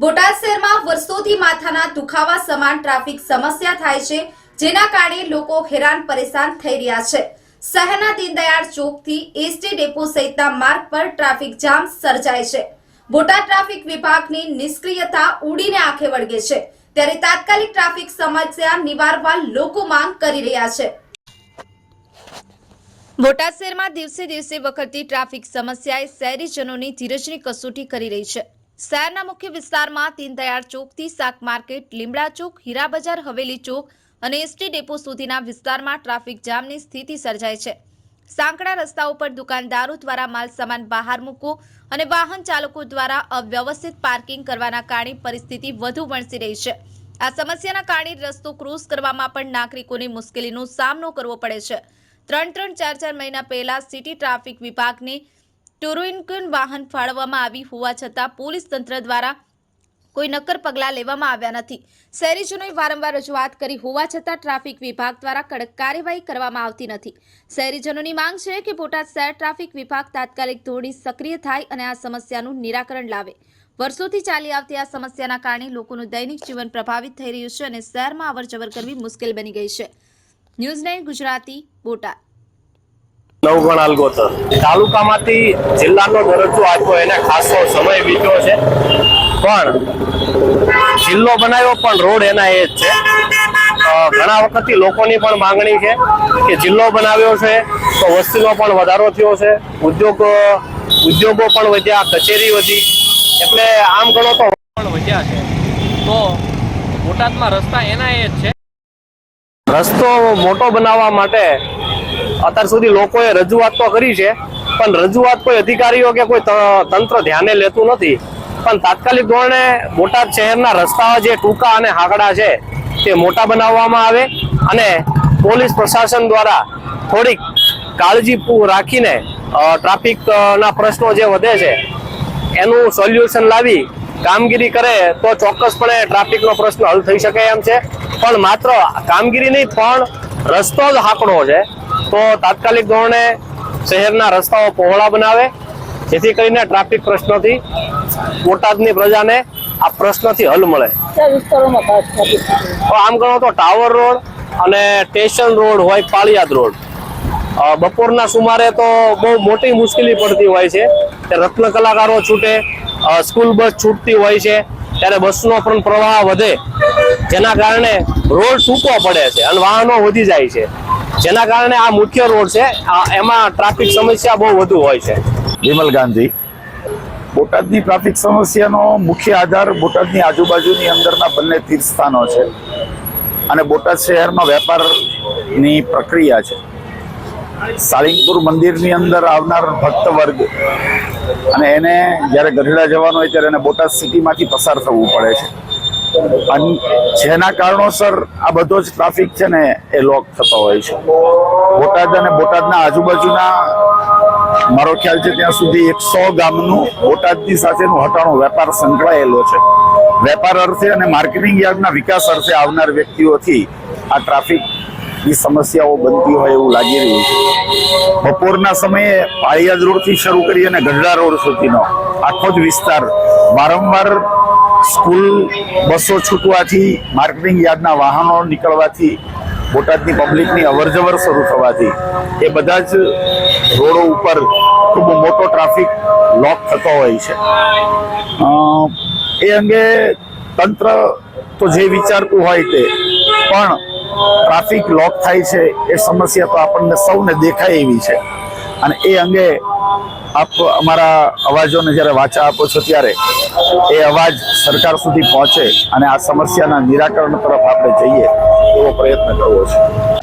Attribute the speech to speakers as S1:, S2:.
S1: બોટાદ શહેરમાં વર્ષોથી માથાના દુખાવા સમાન ટ્રાફિક સમસ્યા થાય છે, જેના કારણે લોકો હેરાન પરેશાન થઈ રહ્યા છે. શહેરના દીનદયાળ ચોકથી એસટી ડેપો સહિતના માર્ગ પર ટ્રાફિક જામ સર્જાય છે. બોટાદ ટ્રાફિક વિભાગની નિષ્ક્રિયતા ઉડીને આંખે વળગે છે. ત્યારે તાત્કાલિક ટ્રાફિક સમસ્યા નિવારવા લોકો માંગ કરી રહ્યા છે. બોટાદ શહેરમાં દિવસે દિવસે વખતતી ટ્રાફિક સમસ્યાએ શહેરીજનોની ધીરજની કસોટી કરી રહી છે. શહેરના મુખ્ય વિસ્તારમાં દીનદયાળ ચોકથી શાક માર્કેટ, લીમડા ચોક, હીરા બજાર, હવેલી ચોક અને એસટી ડેપો સુધીના વિસ્તારમાં ટ્રાફિક જામની સ્થિતિ સર્જાય છે. સાંકડા રસ્તાઓ પર દુકાનદારો દ્વારા માલ સામાન બહાર મૂકવો અને વાહન ચાલકો દ્વારા અવ્યવસ્થિત પાર્કિંગ કરવાના કારણે પરિસ્થિતિ વધુ વણસી રહી છે. આ સમસ્યાના કારણે રસ્તો ક્રોસ કરવામાં પણ નાગરિકોને મુશ્કેલીનો સામનો કરવો પડે છે. ત્રણ ત્રણ ચાર ચાર મહિના પહેલા સિટી ટ્રાફિક વિભાગને ટોરોઇન્કન વાહન ફાળવવામાં આવી હોવા છતાં પોલીસ તંત્ર દ્વારા કોઈ નક્કર પગલાં લેવામાં આવ્યા નથી. શહેરીજનોએ વારંવાર રજૂઆત કરી હોવા છતાં ટ્રાફિક વિભાગ દ્વારા કડક કાર્યવાહી કરવામાં આવતી નથી. શહેરીજનોની માંગ છે કે બોટાદ શહેર ટ્રાફિક વિભાગ તાત્કાલિક ધોરણે સક્રિય થાય અને આ સમસ્યાનું નિરાકરણ લાવે. વર્ષોથી ચાલી આવતી આ સમસ્યાના કારણે લોકોનું દૈનિક જીવન પ્રભાવિત થઈ રહ્યું છે અને શહેરમાં અવરજવર કરવી મુશ્કેલ બની ગઈ છે. News nine Gujarati, Botad.
S2: Navgan Algotar તાલુકામાંથી જિલ્લાનો દરજ્જો આપ્યો, એને ખાસો સમય વીત્યો છે. પણ જિલ્લો બનાવ્યો, પણ રોડ એના એ જ છે. ઘણા વખતથી લોકોની પણ માંગણી છે કે જિલ્લો બનાવ્યો છે તો વસ્તીનો પણ વધારો થયો છે. ઉદ્યોગ, ઉદ્યોગો પણ વધ્યા, કચેરી વધી. એટલે આમ ગણો તો
S3: પણ વધ્યા છે. તો બોટાદમાં રસ્તા એના એ જ છે.
S2: રસ્તો મોટો બનાવવા માટે અત્યાર સુધી લોકોએ રજૂઆત તો કરી છે, પણ રજૂઆત કોઈ અધિકારીઓ કે કોઈ તંત્ર ધ્યાને લેતું નથી. પણ તાત્કાલિક ધોરણે બોટાદ શહેરના રસ્તાઓ જે ટૂંકા અને હાકડા છે, તે મોટા બનાવવામાં આવે અને પોલીસ પ્રશાસન દ્વારા થોડીક કાળજી રાખીને ટ્રાફિકના પ્રશ્નો જે વધે છે, એનું સોલ્યુશન લાવી કામગીરી કરે તો ચોક્કસપણે ટ્રાફિકનો પ્રશ્ન હલ થઈ શકે એમ છે. પણ માત્ર કામગીરી નહીં, પણ રસ્તો જ હાકડો છે. તો તાત્કાલિક ધોરણે શહેરના રસ્તાઓ પહોળા બનાવે જેથી કરીને ટ્રાફિક પ્રશ્નોથી બોટાદની પ્રજાને આ પ્રશ્નથી હલ મળે. આમ ગણો તો ટાવર રોડ અને સ્ટેશન રોડ હોય પાળિયાદ રોડ. બપોરના સુમારે તો બહુ મોટી મુશ્કેલી પડતી હોય છે. રત્ન કલાકારો છૂટે સ્કૂલ બસ છૂટતી હોય છે. ત્યારે બસનો પણ પ્રવાહ વધે જેના કારણે રોડ ટૂંકો પડે છે અને વાહનો વધી જાય છે. જેના કારણે આ મુખ્ય રોડ છે. એમાં ટ્રાફિક સમસ્યા બહુ વધુ હોય છે.
S4: વિમલ ગાંધી. બોટાદની ટ્રાફિક સમસ્યાનો મુખ્ય આધાર બોટાદની આજુબાજુની અંદરના બંને તીર્થસ્થાનો છે. અને બોટાદ શહેરમાં વેપારની પ્રક્રિયા છે. સાળીંગપુર મંદિરની અંદર આવનાર ભક્ત વર્ગ અને એને જ્યારે ગઢડા જવાનું હોય ત્યારે એને બોટાદ સિટીમાંથી પસાર થવું પડે છે. જેના કારણોસર આ બધો જ ટ્રાફિક છે ને એ લોક થતો હોય છે. બોટાદ અને બોટાદના આજુબાજુના, મારો ખ્યાલ છે ત્યાં સુધી એકસો ગામનું બોટાદની સાથેનું હટાણો વેપાર સંકળાયેલો છે. વેપાર અર્થે અને માર્કેટિંગ યાર્ડના વિકાસ અર્થે આવનાર વ્યક્તિઓથી આ ટ્રાફિકની સમસ્યાઓ બનતી હોય એવું લાગી રહ્યું છે. બપોરના સમયે પાળિયાદ રોડથી શરૂ કરી અને ગઢડા રોડ સુધીનો આખો જ વિસ્તાર વારંવાર સ્કૂલ બસો છૂટવાથી, માર્કેટિંગ યાર્ડના વાહનો નીકળવાથી, બોટાદની પબ્લિકની અવરજવર શરૂ થવાથી, એ બધા જ રોડો ઉપર ખૂબ મોટો ટ્રાફિક લોક થતો હોય છે. એ અંગે તંત્ર તો જે વિચારતું હોય તે, પણ ટ્રાફિક લોક થાય છે, એ સમસ્યા તો આપણને સૌને દેખાય એવી છે. અને એ અંગે આપ અમારા અવાજોને જ્યારે વાચા આપો છો ત્યારે એ અવાજ સરકાર સુધી પહોંચે અને આ સમસ્યાના નિરાકરણ તરફ આપણે જઈએ એવો પ્રયત્ન કરવો છે.